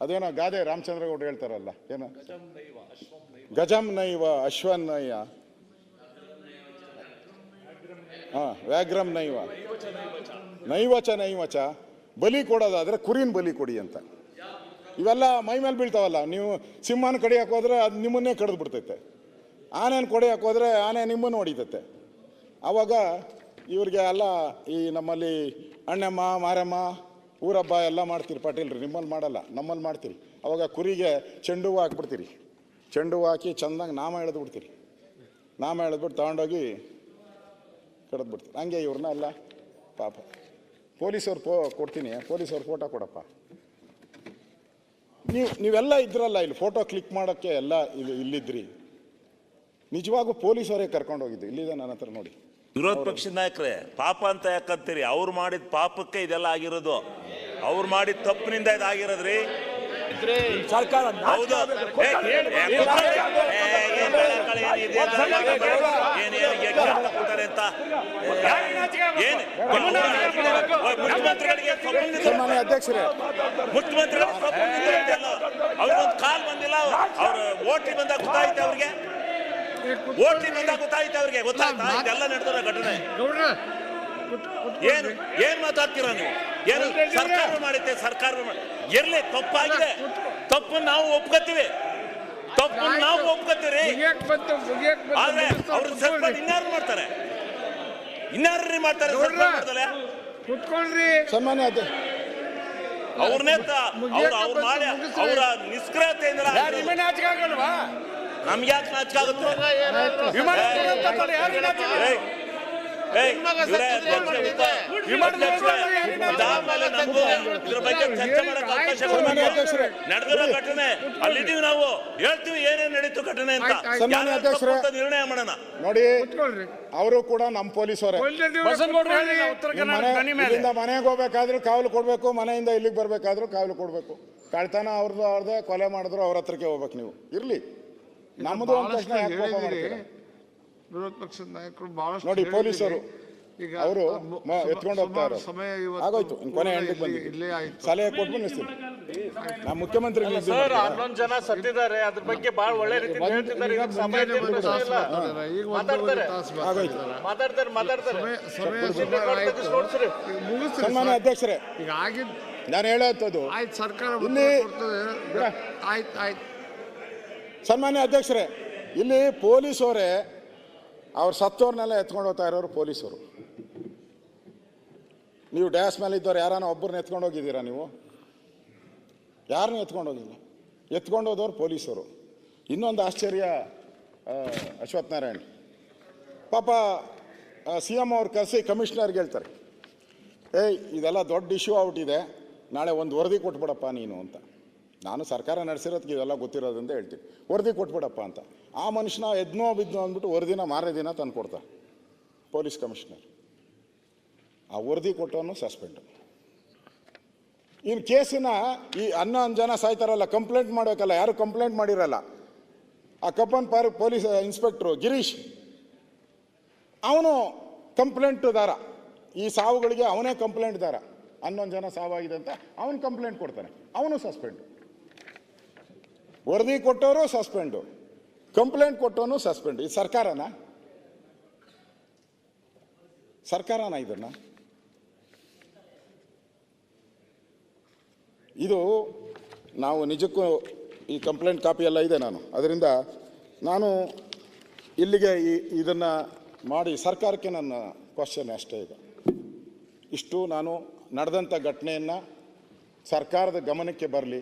ಅದೇನೋ ಗಾದೆ ರಾಮಚಂದ್ರಗೌಡ ಹೇಳ್ತಾರಲ್ಲ ಏನೋ? ಗಜಂ ನೈವ ಅಶ್ವನ್ನಯ್ಯ ಹಾ ವ್ಯಾಘ್ರಂ ನೈವ. ನೈವಚ ನೈವಚ. ಬಲಿ ಕೊಡೋದಾದ್ರೆ ಕುರಿನ ಬಲಿ ಕೊಡಿ ಅಂತ. ಇವೆಲ್ಲ ಮೈ ಮೇಲೆ ಬೀಳ್ತಾವಲ್ಲ ನೀವು ಸಿಂಹನ ಕಡಿಯಕ್ಕೆ ಹೋದ್ರೆ ಅದು ನಿಮ್ಮನ್ನೇ ಕಡಿದು ಬಿಡ್ತೈತೆ. ಆನೆನ ಕೊಡಿಯಕ್ಕೆ ಹೋದ್ರೆ ಆನೆ ನಿಮ್ಮನ್ನು ಹೊಡಿತೈತೆ. ಆವಾಗ ಇವ್ರಿಗೆ ಎಲ್ಲ ಈ ನಮ್ಮಲ್ಲಿ ಅಣ್ಣಮ್ಮ ಮಾರಮ್ಮ ಊರಬ್ಬ ಎಲ್ಲ ಮಾಡ್ತೀರಿ ಪಾಟೀಲ್ ರೀ ನಿಮ್ಮಲ್ಲಿ ಮಾಡಲ್ಲ, ನಮ್ಮಲ್ಲಿ ಮಾಡ್ತೀರಿ. ಅವಾಗ ಕುರಿಗೆ ಚೆಂಡು ಹೂವು ಹಾಕ್ಬಿಡ್ತೀರಿ. ಚೆಂಡು ಹೂವು ಹಾಕಿ ಚೆಂದಾಗಿ ನಾಮ ಎಳೆದು ಬಿಡ್ತೀರಿ. ನಾಮ ಎಳೆದ್ಬಿಟ್ಟು ತಗೊಂಡೋಗಿ ಕಡದ್ ಬಿಡ್ತೀರಿ. ಹಂಗೆ ಇವ್ರನ್ನ ಎಲ್ಲ ಪಾಪ. ಪೊಲೀಸವ್ರು ಪೋ ಕೊಡ್ತೀನಿ, ಪೊಲೀಸವ್ರು ಫೋಟೋ ಕೊಡಪ್ಪ. ನೀವು, ನೀವೆಲ್ಲ ಇದ್ರಲ್ಲ ಇಲ್ಲಿ ಫೋಟೋ ಕ್ಲಿಕ್ ಮಾಡೋಕ್ಕೆ ಎಲ್ಲ ಇಲ್ಲಿ ಇಲ್ಲಿದ್ರಿ. ನಿಜವಾಗೂ ಪೊಲೀಸವರೇ ಕರ್ಕೊಂಡು ಹೋಗಿದ್ದು. ಇಲ್ಲಿದೆ ನನ್ನ ಹತ್ರ ನೋಡಿ. ವಿರೋಧ ಪಕ್ಷದ ನಾಯಕರೇ, ಪಾಪ ಅಂತ ಯಾಕಂತೀರಿ? ಅವ್ರು ಮಾಡಿದ ಪಾಪಕ್ಕೆ ಇದೆಲ್ಲ ಆಗಿರೋದು. ಅವ್ರು ಮಾಡಿದ ತಪ್ಪಿನಿಂದ ಇದಾಗಿರೋದ್ರಿ ಸರ್ಕಾರ ಮುಖ್ಯಮಂತ್ರಿಗಳಿಗೆ ಅಧ್ಯಕ್ಷರೇ ಮುಖ್ಯಮಂತ್ರಿಗಳಿಗೆ. ಅವ್ರಿಗೊಂದು ಕಾಲ್ ಬಂದಿಲ್ಲ ಅವ್ರ ಓಟಿ ಬಂದಾಗ ಗೊತ್ತಾಯ್ತು ಅವ್ರಿಗೆ ಓಟಿ ಬಂದಾಗ ಗೊತ್ತಾಯ್ತು ಅವ್ರಿಗೆ ಗೊತ್ತಾಯ್ತಾ ಇದೆಲ್ಲ ನಡೆದ ಘಟನೆ ಏನು ಏನ್ ಮಾತಾಡ್ತೀರಾ ನೀವು ಸರ್ಕಾರ ಮಾಡುತ್ತೆ ಸರ್ಕಾರ ಎಲ್ಲಿ ಇರ್ಲಿ ತಪ್ಪಾಗಿದೆ. ತಪ್ಪನ್ನು ನಾವು ಒಪ್ಕೋತೀವಿ. ತಪ್ಪು ನಾವು ಒಪ್ಕೋತೀವಿ ಆದ್ರೆ ಅವ್ರ ಅವ್ರು ಇನ್ನಾರು. ಇನ್ಯಾರು ಮಾಡ್ತಾರೆ? ಇನ್ಯಾರು ಮಾಡ್ತಾರೆ ಕುತ್ಕೊಳ್ರಿ. ಸಮಾನ ಅಧ್ಯಕ್ಷ. ಅವ್ರನ್ನೇ ಅವ್ರು ಅವ್ರು ಮಾಡಿ ಅವರ ನಿಷ್ಕ್ರಿಯತೆಯಿಂದ ವಿಮಾನ ನಾಚಿಕೆ ಆಗಲ್ವಾ? ನಮ್ಗೆ ಯಾಕೆ ನಾಚಿಕೆ ಆಗಲ್ಲ? ಇದ್ರ ಬಗ್ಗೆ ಚರ್ಚೆ ಮಾಡಕ್ಕೆ ಅವಕಾಶ ಸನ್ಮಾನ್ಯ ಅಧ್ಯಕ್ಷರೇ. ನಡೆದಿರೋ ಘಟನೆ ಅಲ್ಲಿದ್ದೀವಿ ನಾವು. ಹೇಳ್ತೀವಿ ಏನೇನ್ ನಡೀತು ಘಟನೆ ಅಂತ. ನಿರ್ಣಯ ಮಾಡೋಣ. ನೋಡಿ ಅವರು ಕೂಡ ನಮ್ಮ ಪೊಲೀಸ್ ಮನೆಗೆ ಹೋಗ್ಬೇಕಾದ್ರೂ ಕಾವಲು ಕೊಡ್ಬೇಕು ಮನೆಯಿಂದ ಇಲ್ಲಿಗೆ ಬರ್ಬೇಕಾದ್ರೂ ಕಾವಲು ಕೊಡ್ಬೇಕು. ಕಳ್ತನ ಅವ್ರದ್ದು ಅವ್ರದ್ದೇ ಕೊಲೆ ಮಾಡಿದ್ರು ಅವ್ರ ಹತ್ರಕ್ಕೆ ಹೋಗ್ಬೇಕು ನೀವು. ಇರ್ಲಿ. ನಮ್ಮದು ಒಂದು ತಕ್ಷಣ ಯಾಕೆ ಕೋಪ ಮಾಡ್ತೀರಾ? ವಿರೋಧ ಪಕ್ಷದ ನಾಯಕರು ಬಹಳಷ್ಟು ನೋಡಿ. ಪೊಲೀಸರು ಈಗ ಅವರು ಎತ್ಕೊಂಡು ಹೋಗ್ತಾ ಸುಮಾರು ಇರೋದು. ಸಮಯ ಇವತ್ತು ಆಗೋಯ್ತು ಕೊನೆ ಇಲ್ಲಿ- ಬಂದಿದೆ ಇಲ್ಲೇ ಆಯ್ತು ಸಲಹೆ ಕೊಟ್ಟು ನಿಲ್ಲಿಸ್ತೀನಿ ನಾ ಮುಖ್ಯಮಂತ್ರಿ ಸರ್ ಹನ್ನೊಂದು ಜನ ಸತ್ತಿದ್ದಾರೆ ಅದ್ರ ಬಗ್ಗೆ ಬಹಳ ಒಳ್ಳೆ ರೀತಿ ಹೇಳ್ತಿದ್ದಾರೆ ಈಗ ಇದಕ್ಕೆ ಸಮಯ. ಈಗ ಮಾತಾಡ್ತಾರೆ. ಆಗೋಯ್ತು. ಮಾತಾಡ್ತಾರೆ. ಮಾತಾಡ್ತಾರೆ ಸನ್ಮಾನ್ಯ ಅಧ್ಯಕ್ಷರೇ ಈಗ ಆಗಿದ್ದು ನಾನು ಹೇಳೋದು ಆಯ್ತು ಸರ್ಕಾರ ಇಲ್ಲಿ-. ಆಯ್ತು ಆಯ್ತು ಸನ್ಮಾನ್ಯ ಅಧ್ಯಕ್ಷರೇ ಇಲ್ಲಿ ಪೊಲೀಸವರೇ ಅವ್ರು ಸತ್ತೋರ್ನೆಲ್ಲ ಎತ್ಕೊಂಡು ಹೋಗ್ತಾ ಇರೋರು ಪೊಲೀಸರು. ನೀವು ಡ್ಯಾಸ್ ಮೇಲೆ ಇದ್ದವ್ರು ಯಾರನ್ನ ಒಬ್ಬರನ್ನ ಎತ್ಕೊಂಡು ಹೋಗಿದ್ದೀರಾ ನೀವು? ಯಾರನ್ನೂ ಎತ್ಕೊಂಡು ಹೋಗಿಲ್ಲ? ಎತ್ಕೊಂಡು ಹೋದವ್ರು ಪೊಲೀಸರು. ಇನ್ನೊಂದು ಆಶ್ಚರ್ಯ ಅಶ್ವಥ್ ನಾರಾಯಣ್. ಪಾಪ ಸಿ ಎಂ ಅವ್ರು ಕರೆಸಿ ಕಮಿಷನರ್ಗೆ ಹೇಳ್ತಾರೆ, ಏಯ್, ಇದೆಲ್ಲ ದೊಡ್ಡ ಇಶ್ಯೂ ಆಗ್ಬಿಟ್ಟಿದೆ ನಾಳೆ ಒಂದು ವರದಿ ಕೊಟ್ಬಿಡಪ್ಪ ನೀನು ಅಂತ. ನಾನು ಸರ್ಕಾರ ನಡೆಸಿರೋದಕ್ಕೆ ಇದೆಲ್ಲ ಗೊತ್ತಿರೋದಂತ ಹೇಳ್ತೀನಿ. ವರದಿ ಕೊಟ್ಬಿಡಪ್ಪ ಅಂತ. ಆ ಮನುಷ್ಯನ ಎದ್ನೋ ಬಿದ್ನೋ ಅಂದ್ಬಿಟ್ಟು ವರದಿನ ಮಾರೇ ದಿನ ತಂದು ಕೊಡ್ತಾರೆ ಪೊಲೀಸ್ ಕಮಿಷನರ್. ಆ ವರದಿ ಕೊಟ್ಟವನು ಸಸ್ಪೆಂಡ್. ಇನ್ನು ಕೇಸಿನ ಈ ಹನ್ನೊಂದು ಜನ ಸಾಯ್ತಾರಲ್ಲ, ಕಂಪ್ಲೇಂಟ್ ಮಾಡಬೇಕಲ್ಲ ಯಾರು ಕಂಪ್ಲೇಂಟ್ ಮಾಡಿರಲ್ಲ. ಆ Cubbon park police inspector Girish, ಅವನು ಕಂಪ್ಲೇಂಟ್ದಾರ ಈ ಸಾವುಗಳಿಗೆ ಅವನೇ ಕಂಪ್ಲೇಂಟ್ದಾರ ಹನ್ನೊಂದು ಜನ ಸಾವಾಗಿದೆ ಅಂತ ಅವನು ಕಂಪ್ಲೇಂಟ್ ಕೊಡ್ತಾನೆ. ಅವನು ಸಸ್ಪೆಂಡ್. ವರದಿ ಕೊಟ್ಟವರು ಸಸ್ಪೆಂಡು ಕಂಪ್ಲೇಂಟ್ ಕೊಟ್ಟವನು ಸಸ್ಪೆಂಡ್ ಇದು ಸರ್ಕಾರನ? ಸರ್ಕಾರನ ಇದನ್ನ? ಇದು ನಾವು ನಿಜಕ್ಕೂ ಈ ಕಂಪ್ಲೇಂಟ್ ಕಾಪಿ ಎಲ್ಲ ಇದೆ ನಾನು. ಅದರಿಂದ ನಾನು ಇಲ್ಲಿಗೆ ಈ ಇದನ್ನು ಮಾಡಿ ಸರ್ಕಾರಕ್ಕೆ ನನ್ನ ಕ್ವಶನ್ ಅಷ್ಟೇ ಇದೆ ಇಷ್ಟು ನಾನು ನಡೆದಂಥ ಘಟನೆಯನ್ನು ಸರ್ಕಾರದ ಗಮನಕ್ಕೆ ಬರಲಿ.